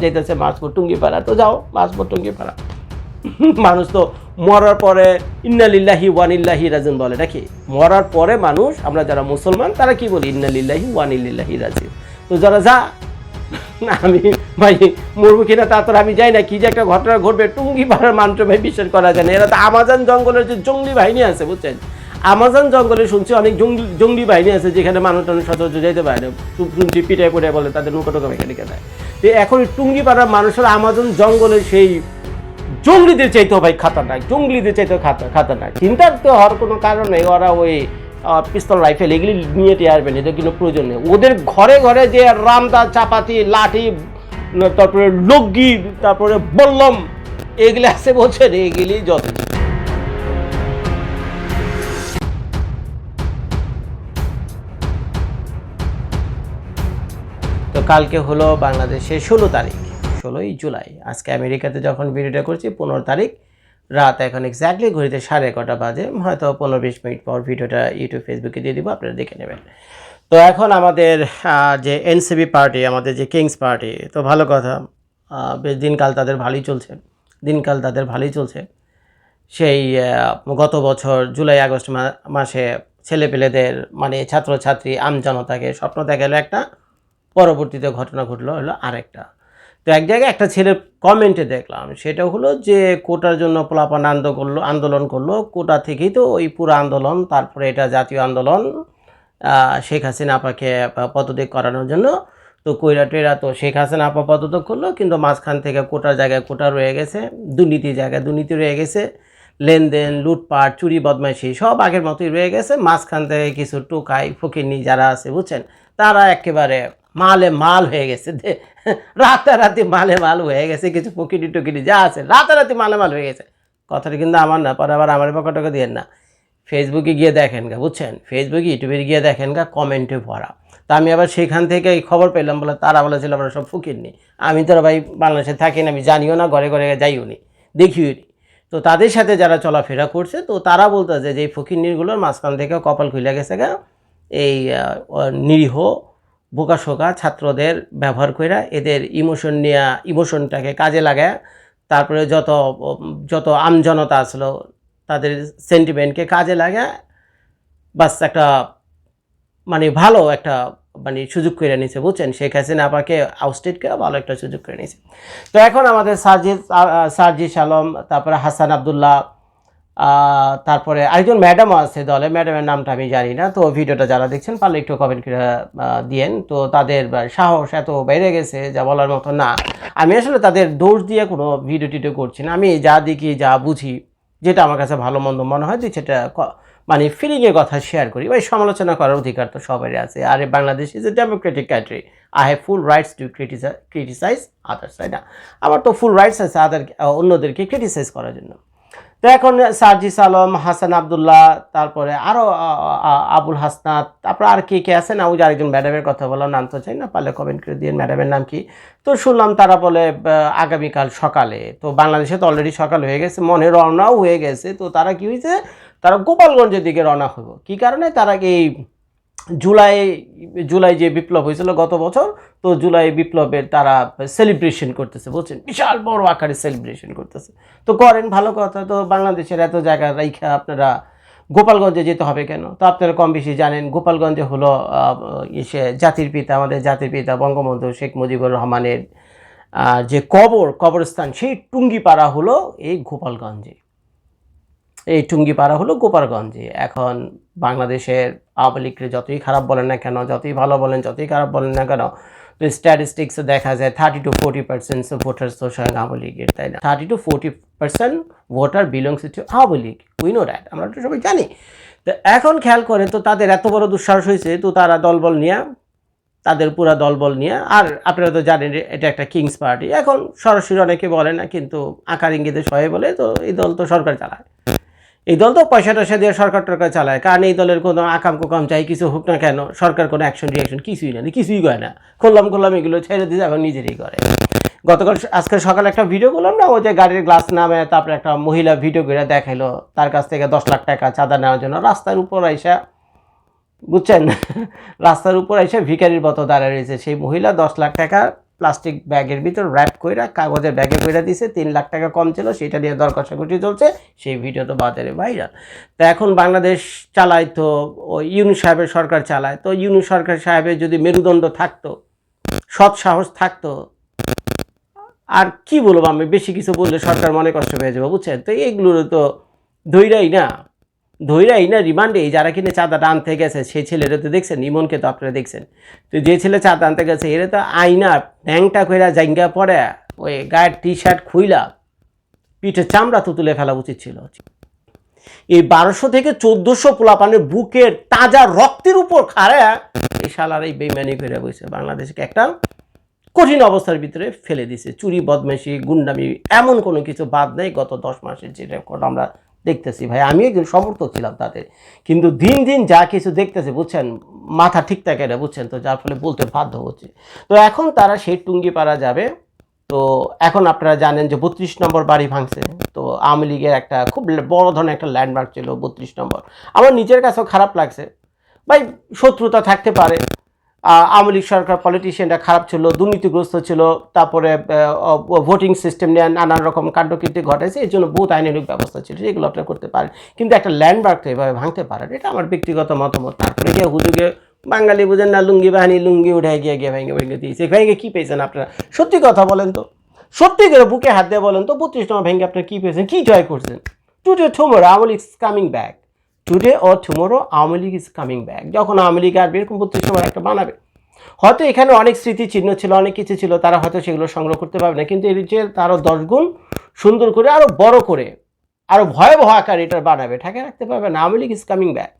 যাইতেছে মাছপুর টুঙ্গিপাড়া তো যাও মাছপুর টুঙ্গিপাড়া মানুষ তো মরার পরে ইন্নালিল্লাহি ওয়ানিল্লাহি রাজিন বলে, নাকি? মরার পরে মানুষ, আমরা যারা মুসলমান, তারা কি বলি? ইন্নালিল্লাহি ওয়ানিল্লাহি রাজিন তো যারা যা, আমি ভাই মরবো কিনা তা তো আমি যাই না, কি যে একটা ঘটনা ঘটবে, টুঙ্গি পাড়ার মানুষ ভাই বিশ্বাস করা যায় না। এরা তো আমাজন জঙ্গলের যে জঙ্গলি বাহিনী আছে, বুঝছেন? আমাজন জঙ্গলে শুনছি অনেক জঙ্গলি জঙ্গলি বাহিনী আছে, যেখানে মানুষ টানুষ সচরাচর যেতে পারে শুনছি পিটায় পড়ে বলে, তাদের নৌকা টোকা মেকানিকে দেয়। তো এখন এই টুঙ্গি পাড়ার মানুষের আমাজন জঙ্গলে সেই জঙ্গলিদের চাইতেও ভাই খাতারনাক, জঙ্গলিদের চাইতেও খাতা খাতারনাক। চিন্তার তো হওয়ার কোনো কারণ ওরা ওই পিস্তল, রাইফেল এগুলি নিয়ে টিয়ে আসবেন এদের কোনো প্রয়োজন নেই। ওদের ঘরে ঘরে যে রামদা, চাপাতি, লাঠি তারপরে লগি তারপরে বল্লম, এগুলি আছে বলছেন এগুলি যথেষ্ট। কালকে হলো বাংলাদেশের ষোলো তারিখ, ষোলোই জুলাই। আজকে আমেরিকাতে যখন ভিডিওটা করছি, পনেরো তারিখ রাত এখন এক্স্যাক্টলি ঘড়িতে সাড়ে এগারোটা বাজে। হয়তো পনেরো বিশ মিনিট পর ভিডিওটা ইউটিউব ফেসবুকে দিয়ে দিব, আপনারা দেখে নেবেন। তো এখন আমাদের যে এনসিবি পার্টি আমাদের যে কিংস পার্টি তো ভালো কথা বেশ দিনকাল তাদের ভালোই চলছে। দিনকাল তাদের ভালোই চলছে। সেই গত বছর জুলাই, আগস্ট মাসে ছেলেপেলেদের মানে ছাত্রছাত্রী, আমজনতাকে স্বপ্ন দেখাল একটা। পরবর্তীতে ঘটনা ঘটলো হলো আরেকটা। তো এক জায়গায় একটা ছেলের কমেন্টে দেখলাম, সেটা হলো যে কোটার জন্য পোলাপান আন্দোলন করল আন্দোলন করল। কোটা থেকেই তো ওই পুরো আন্দোলন, তারপরে এটা জাতীয় আন্দোলন শেখ হাসিনা আপাকে পদত্যাগ করানোর জন্য। তো কৈরাটেরা তো শেখ হাসিনা আপা পদত্যাগ করল, কিন্তু মাঝখান থেকে কোটার জায়গায় কোটা রয়ে গেছে দুর্নীতির জায়গায় দুর্নীতি রয়ে গেছে। লেনদেন, লুটপাট, চুরি, বদমাইশি সব আগের মতোই রয়ে গেছে। মাঝখান থেকে কিছু টোকাই ফকিরনি যারা আছে, বুঝছেন? তারা একেবারে মালে মাল হয়ে গেছে। রাতারাতি মালে মাল হয়ে গেছে, কিছু ফকিরি টুকিরি যা আছে, রাতারাতি মালে মাল হয়ে গেছে। কথাটা কিন্তু আমার না, পরে আবার আমার পকেট টাকা দিয়ে না। ফেসবুকে গিয়ে দেখেন গা, বুঝছেন? ফেসবুকে ইউটিউবে গিয়ে দেখেন গা, কমেন্টে ভরা। তা আমি আবার সেখান থেকে এই খবর পেলাম বলে তারা বলেছিল, আমরা সব ফকিরনি। আমি তো ভাই বাংলাদেশে থাকি না, আমি জানিও না, ঘরে ঘরে যাইও নি। দেখিও নি। তো তাদের সাথে যারা চলাফেরা করছে, তো তারা বলতেছে যে, এই ফকিরনিরগুলোর মাঝখান থেকে কপাল খুলে গেছে গা। এই নিরীহ বোকাশোকা ছাত্রদের ব্যবহার করে এদের ইমোশন নিয়ে ইমোশনটাকে কাজে লাগায় তারপরে যত যত আমজনতা আসলো, তাদের সেন্টিমেন্টকে কাজে লাগে বাস একটা মানে ভালো একটা মানে সুযোগ করে নিছে, বুঝছেন? শেখ হাসিনা আপাকে আউটস্টেটকে ভালো একটা সুযোগ করে নিছে। তো এখন আমাদের সার্জিস সার্জিস আলম, তারপরে হাসান আবদুল্লাহ তারপরে আরেকজন ম্যাডামও আছে দলে, ম্যাডামের নামটা আমি জানি না, তো ভিডিওটা যারা দেখছেন পারলে একটু কমেন্ট দিয়েন। তো তাদের সাহস এত বেড়ে গেছে যা বলার মতো না। আমি আসলে তাদের দোষ দিয়ে কোনো ভিডিও টিডিও করছি না। আমি যা দেখি, যা বুঝি, যেটা আমার কাছে ভালো মন্দ মনে হয় যে সেটা মানে ফিলিংয়ের কথা শেয়ার করি। ভাই সমালোচনা করার অধিকার তো সবারই আছে। আর Bangladesh is a democratic country I have full rights to criticise criticise others তাই না? আমার তো ফুল রাইটস আছে আদার অন্যদেরকে ক্রিটিসাইজ করার জন্য। তো এখন সার্জিস আলম, হাসান আবদুল্লাহ, তারপরে আরও আবুল হাসনাত, তারপরে আর কে কে আছে? না ওই আরেকজন ম্যাডামের কথা বললাম নাম তো চাই না, পারলে কমেন্ট করে দিয়ে ম্যাডামের নাম কি। তো শুনলাম তারা বলে আগামীকাল সকালে, তো বাংলাদেশে তো অলরেডি সকাল হয়ে গেছে, মনে রওনাও হয়ে গেছে, তো তারা কি হয়েছে? তারা গোপালগঞ্জের দিকে রওনা হব কি কারণে? তারা এই জুলাই জুলাই যে বিপ্লব হয়েছিল গত বছর, তো জুলাই বিপ্লবের তারা সেলিব্রেশন করতেছে বলছেন বিশাল বড় আকারে সেলিব্রেশন করতেছে। তো করেন, ভালো কথা, তো বাংলাদেশের এত জায়গা রাইখা আপনারা গোপালগঞ্জে যেতে হবে কেন? তো আপনারা কম বেশি জানেন, গোপালগঞ্জে হলো ইসে জাতির পিতা, আমাদের জাতির পিতা বঙ্গবন্ধু শেখ মুজিবুর রহমানের যে কবর, কবরস্থান, সেই টুঙ্গিপাড়া হলো এই গোপালগঞ্জে। এই টুঙ্গিপাড়া হলো গোপালগঞ্জে। এখন বাংলাদেশের আওয়ামী লীগকে যতই খারাপ বলেন না কেন, যতই ভালো বলেন, যতই খারাপ বলেন না কেন, তো স্ট্যাটিস্টিক্সে দেখা যায় thirty to forty percent voters তো স্বয়ং আওয়ামী লীগের, তাই না? Thirty to forty percent voter belongs to Awami League. We know that আমরা তো সবাই জানি। তো এখন খেয়াল করে তো তাদের এত বড় দুঃসাহস হয়েছে, তো তারা দলবল নিয়ে, তাদের পুরা দলবল নিয়ে, আর আপনারা তো জানেন এটা একটা কিংস পার্টি এখন সরাসরি অনেকে বলে না, কিন্তু আকার ইঙ্গিতে সবাই বলে, তো এই দল তো সরকার চালায়। এই দল তো পয়সা টয়সা দিয়ে সরকার টরকার চালায়। কারণ এই দলের কোনো আকাম কোকাম চাই, কিছু হোক না কেন, সরকার কোনো অ্যাকশন রিয়াকশন কিছুই না, কিছুই করে না। করলাম খুললাম এগুলো ছেড়ে দিয়ে এখন নিজেরই করে। গতকাল আজকে সকালে একটা ভিডিও করলাম না, ওই যে গাড়ির গ্লাস নামে তারপরে একটা মহিলা ভিডিও করে দেখাইলো, তার কাছ থেকে দশ লাখ টাকা চাঁদা নেওয়ার জন্য। রাস্তার উপর আইসা, বুঝছেন? রাস্তার উপর এসে ভিখারির মতো দাঁড়িয়ে রয়েছে সেই মহিলা, দশ লাখ টাকা প্লাস্টিক ব্যাগের ভিতর র্যাপ কইরা, কাগজের ব্যাগে কইরা দিছে, তিন লাখ টাকা কম ছিল, সেটা নিয়ে দর কষাকষি চলছে, সেই ভিডিও তো বাজারে ভাইরাল তো এখন বাংলাদেশ চালায় তো ওই ইউনু সাহেবের সরকার চালায়, তো ইউনু সরকার সাহেবের যদি মেরুদণ্ড থাকতো, সৎ সাহস থাকতো, আর কি বলব আমি, বেশি কিছু বললে সরকার মনে কষ্ট পেয়ে যাব, বুঝছেন? তো এইগুলোর তো ধৈরাই না। ধৈরাই না রিমান্ডে যারা কিনে চাঁদাটা আনতে গেছে, সেই ছেলেরা তো দেখছেন ইমনকে তো আপনারা দেখছেন। তো যে ছেলে চাঁদা আনতে গেছে, এরা তো আইনা ন্যাংটা কইরা জাঙ্গা পরে ওই গায়ের টি শার্ট খুইলা পিঠে চামড়া তো তুলে ফেলা উচিত ছিল। এই বারোশো থেকে চোদ্দোশো পোলাপানের বুকের তাজা রক্তের উপর খাড়া, এই শালার এই বেইমানি করে বসে বাংলাদেশকে একটা কঠিন অবস্থার ভিতরে ফেলে দিছে। চুরি বদমাইশি গুন্ডামি, এমন কোনো কিছু বাদ নেই। গত দশ মাসের যে রেকর্ড আমরা দেখতেছি ভাই। আমি একজন সমর্থক ছিলাম তাদের কিন্তু দিন দিন যা কিছু দেখতেছে, বুঝছেন, মাথা ঠিক থাকে না, বুঝছেন তো, যার ফলে বলতে বাধ্য হচ্ছে। তো এখন তারা সেই টুঙ্গি পাড়া যাবে। তো এখন আপনারা জানেন যে বত্রিশ নম্বর বাড়ি ভাঙছে। তো আওয়ামী লীগের একটা খুব বড় ধরনের একটা ল্যান্ডমার্ক ছিল বত্রিশ নম্বর। আমার নিজের কাছেও খারাপ লাগছে। ভাই, শত্রুতা থাকতে পারে। আওয়ামী লীগ সরকার পলিটিশিয়ানরা খারাপ ছিল, দুর্নীতিগ্রস্ত ছিল, তারপরে ভোটিং সিস্টেম নিয়ে নানান রকম কাণ্ডকীর্তি ঘটাইছে এই জন্য বহুত আইনানুক ব্যবস্থা ছিল, সেগুলো আপনারা করতে পারেন। কিন্তু একটা ল্যান্ডমার্ক তো এভাবে ভাঙতে পারেন এটা আমার ব্যক্তিগত মতামত। তারপরে গিয়ে হুজুগে বাঙালি বুঝেন না, লুঙ্গি বাহিনী, লুঙ্গি উঠে গিয়ে গিয়ে ভেঙে ভেঙে দিয়েছে। ভেঙে কী পেয়েছেন আপনারা? সত্যি কথা বলেন তো। সত্যি করে বুকে হাত দিয়ে বলেন তো, বত্রিশ নম্বর ভেঙে আপনারা কী পেয়েছেন? কী জয় করছেন? Today tomorrow Awami League coming back today O tomorrow Awami League is coming back যখন আওয়ামী লীগ আসবে, এরকম বত্রিশ নম্বর একটা বানাবে। হয়তো এখানে অনেক স্মৃতিচিহ্ন ছিল, অনেক কিছু ছিল, তারা হয়তো সেগুলো সংগ্রহ করতে পারবে না। কিন্তু এর যে তারও দশ গুণ সুন্দর করে আরও বড় করে আরও ভয়াবহ আকার এটা বানাবে ঠাকে রাখতে পারবে না। Awami League is coming back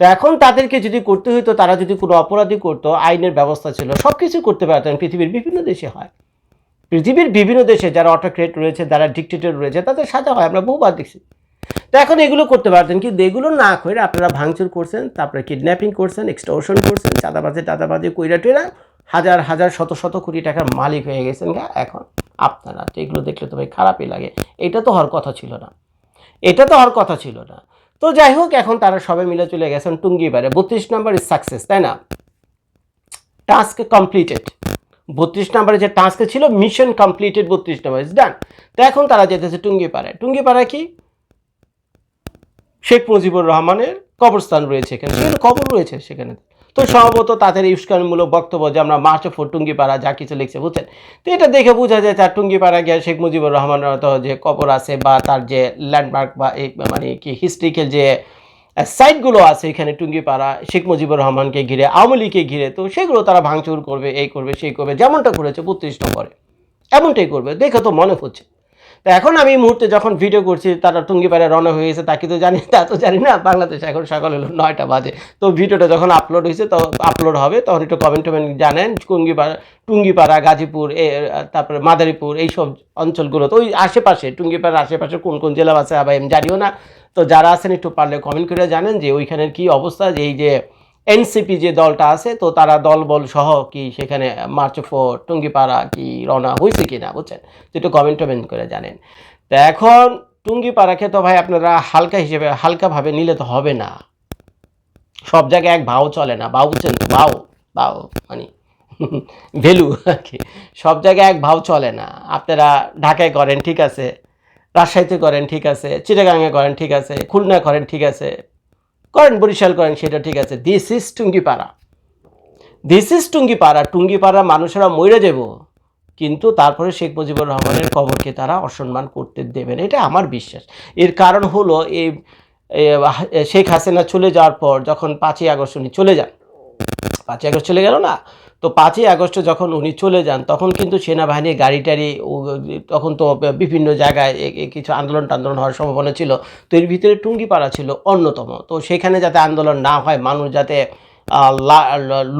তো এখন তাদেরকে যদি করতে হইতো, তারা যদি কোনো অপরাধী করতো, আইনের ব্যবস্থা ছিল সব কিছু করতে পারতেন। পৃথিবীর বিভিন্ন দেশে হয়। পৃথিবীর বিভিন্ন দেশে যারা অটোক্রেট রয়েছে, যারা ডিকটেটর রয়েছে, তাদের সাজা হয়, আমরা বহুবার দেখছি। তো এখন এগুলো করতে পারতেন কিন্তু এগুলো না করে আপনারা ভাঙচুর করছেন তারপরে কিডন্যাপিং করছেন এক্সটোর্শন করছেন চাঁদাবাজি টাদাবাজি কইরা টেরা হাজার হাজার শত শত কোটি টাকার মালিক হয়ে গেছেন। গা এখন আপনারা তো এগুলো দেখলে তো ভাই খারাপই লাগে। এটা তো হওয়ার কথা ছিল না। এটা তো হওয়ার কথা ছিল না। তো যাই হোক এখন তারা সবাই মিলে চলে গেছেন টুঙ্গিবারে বত্রিশ নাম্বার ইজ সাকসেস তাই না? টাস্ক কমপ্লিটেড বত্রিশ নাম্বারে যে টাস্ক ছিল মিশন কমপ্লিটেড বত্রিশ নাম্বার ইজ ডান তো এখন তারা যেতেছে টুঙ্গিপাড়ায়। টুঙ্গিপাড়ায় কি? শেখ মুজিবুর রহমানের কবরস্থান রয়েছে এখানে। সেখানে কবর রয়েছে সেখানে। তো সম্ভবত তাদের ইস্কানমূলক বক্তব্য যে আমরা মার্চ ফোর টুঙ্গিপাড়া যা কিছু লিখছে, বুঝছেন? তো এটা দেখে বোঝা যায় তার টুঙ্গিপাড়া গিয়ে শেখ মুজিবুর রহমানের যে কবর আছে বা তার যে ল্যান্ডমার্ক বা এই মানে কি হিস্ট্রিক্যাল যে সাইটগুলো আছে এখানে টুঙ্গিপাড়া, শেখ মুজিবুর রহমানকে ঘিরে, আওয়ামী লীগকে ঘিরে, তো সেগুলো তারা ভাঙচুর করবে, এই করবে, সেই করবে, যেমনটা করেছে বত্রিশ নম্বরে। এমনটাই করবে। দেখে তো মনে হচ্ছে। তো এখন আমি এই মুহূর্তে যখন ভিডিও করছি, তারা টুঙ্গিপাড়ায় রওনা হয়ে গেছে তাকে তো জানি, তা তো জানি না। বাংলাদেশ এখন সকাল হলো নয়টা বাজে। তো ভিডিওটা যখন আপলোড হয়েছে, তো আপলোড হবে, তখন একটু কমেন্ট টমেন্ট জানেন টুঙ্গিপাড়া টুঙ্গিপাড়া গাজীপুর তারপরে মাদারীপুর, এইসব অঞ্চলগুলো তো ওই আশেপাশে টুঙ্গিপাড়ার আশেপাশে কোন কোন জেলা আছে আবার আমি জানিও না। তো যারা আছেন একটু পারলে কমেন্ট করে জানেন যে ওইখানের কি অবস্থা, যে এই যে এনসিপি যে দলটা আছে, তো তারা দলবল সহ কি সেখানে মার্চ ফোর টুঙ্গিপাড়া কি রওনা হয়েছে কি না বুঝছেন একটু কমেন্ট টমেন্ট করে জানেন। তো এখন টুঙ্গিপাড়াকে তো ভাই আপনারা হালকা হিসেবে, হালকাভাবে নিলে তো হবে না। সব জায়গায় এক ভাও চলে না, ভাও বুঝছেন তো? ভাও ভাও মানে ভ্যালু আর সব জায়গায় এক ভাও চলে না। আপনারা ঢাকায় করেন, ঠিক আছে। রাজশাহীতে করেন, ঠিক আছে। চিটাগাঙে করেন, ঠিক আছে। খুলনা করেন, ঠিক আছে। করেন, বরিশাল করেন, সেটা ঠিক আছে। This is Tungipara this is Tungipara Tungipara মানুষেরা মরে যাব, কিন্তু তারপরে শেখ মুজিবুর রহমানের কবরকে তারা অসম্মান করতে দেবেন এটা আমার বিশ্বাস। এর কারণ হলো এই শেখ হাসিনা চলে যাওয়ার পর যখন পাঁচই আগস্ট উনি চলে যান, পাঁচই আগস্ট চলে গেল না? তো পাঁচই আগস্টে যখন উনি চলে যান, তখন কিন্তু সেনাবাহিনীর গাড়ি টাড়ি তখন তো বিভিন্ন জায়গায় কিছু আন্দোলন টান্দোলন হওয়ার সম্ভাবনা ছিল। তো এর ভিতরে টুঙ্গিপাড়া ছিল অন্যতম। তো সেখানে যাতে আন্দোলন না হয়, মানুষ যাতে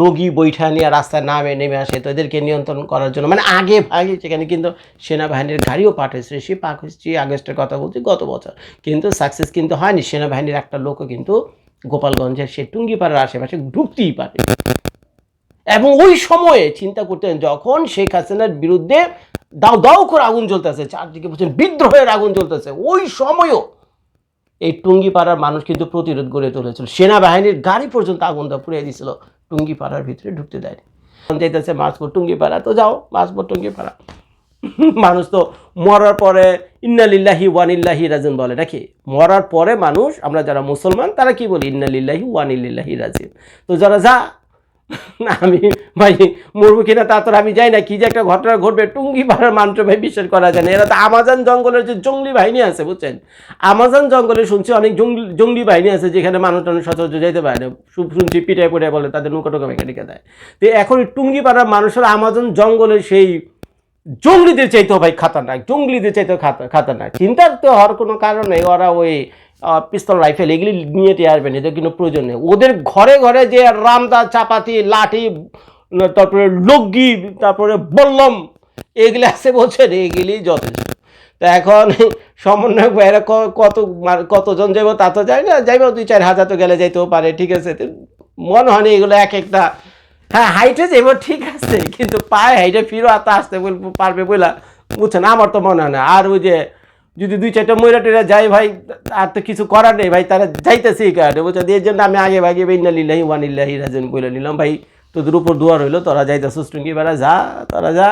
লগি বৈঠা নিয়ে রাস্তায় নামে, নেমে আসে, তো এদেরকে নিয়ন্ত্রণ করার জন্য। মানে আগে ভাগে সেখানে কিন্তু সেনাবাহিনীর গাড়িও পাঠিয়েছে সে পাকিস্তান আগস্টের কথা বলছি, গত বছর। কিন্তু সাকসেস কিন্তু হয়নি। সেনাবাহিনীর একটা লোকও কিন্তু গোপালগঞ্জের সে টুঙ্গিপাড়ার আশেপাশে ঢুকতেই পারে এবং ওই সময়ে চিন্তা করতেন যখন শেখ হাসিনার বিরুদ্ধে দাও দাও করে আগুন জ্বলতেছে, চারদিকে বলছেন বিদ্রোহের আগুন জ্বলতেছে, ওই সময়ও এই টুঙ্গিপাড়ার মানুষ কিন্তু প্রতিরোধ গড়ে তুলেছিল। সেনাবাহিনীর গাড়ি পর্যন্ত আগুন দা পুড়িয়ে দিয়েছিল, টুঙ্গিপাড়ার ভিতরে ঢুকতে দেয়নি। যাইতেছে মাছপুর টুঙ্গিপাড়া, তো যাও মাছপুর টুঙ্গিপাড়া। মানুষ তো মরার পরে ইন্নালিল্লাহি ওয়ানিল্লাহি রাজিন বলে নাকি? মরার পরে মানুষ, আমরা যারা মুসলমান, তারা কি বলি? ইন্নালিল্লাহি ওয়ানিল্লাহি রাজিন তো যারা যা না, আমি ভাই, মরবো কিনা তা তো আমি যাই না। কি যে একটা ঘটনা ঘটবে, টুঙ্গি পাড়ার মানুষ ভাই বিশ্বাস করা যায় না। এরা তো আমাজন জঙ্গলের যে জঙ্গলি বাহিনী আছে, বুঝছেন? আমাজন জঙ্গলে শুনছি অনেক জঙ্গলি জঙ্গলি বাহিনী আছে, যেখানে মানুষ টানুষ সচরাচর যেতে পারে না। শুনছি, পিটায় পিটায় বলে, তাদের নৌকা টোকা মেকানিকে দেয়। তো এখন টুঙ্গি পাড়ার মানুষের আমাজন জঙ্গলের সেই জঙ্গলিদের চাইতেও ভাই খাতারনাক, জঙ্গলিদের চাইতেও খাতা- খাতারনাক। চিন্তার তো হওয়ার কোনো কারণ ওরা ওই পিস্তল রাইফেল এগুলি নিয়ে আসবেন, এদের কিন্তু প্রয়োজন নেই। ওদের ঘরে ঘরে যে রামদা, চাপাতি, লাঠি, তারপরে লগি তারপরে বললম, এগুলি আছে বলছেন এগুলি যথেষ্ট। তো এখন সমন্বয়ক ক- কত মা- কতজন যাইব তা তো যাই না, যাইব দুই চার হাজার তো গেলে যাইতেও পারে, ঠিক আছে? মনে হয় না এগুলো এক একটা হ্যাঁ হাইটে যাইব, ঠিক আছে, কিন্তু পায়ে হাইটে ফিরো আতে আসতে বল পারবে বইলা বুঝছেন, আমার তো মনে হয় না। আর ওই যে যদি দুই চারটা ময়রা টেরা যাই ভাই, আর তো কিছু করার নেই ভাই, তারা যাইতেছে এই কারণে। বুঝছেন এর জন্য আমি আগে ভাগে ইন্নালিল্লাহি ওয়ানিল্লাহি রাজন বলে নিলাম। ভাই, তোদের উপর দোয়া রইল, তোরা যাইতে সুস্টুঙ্গি বেড়া যা, তোরা যা।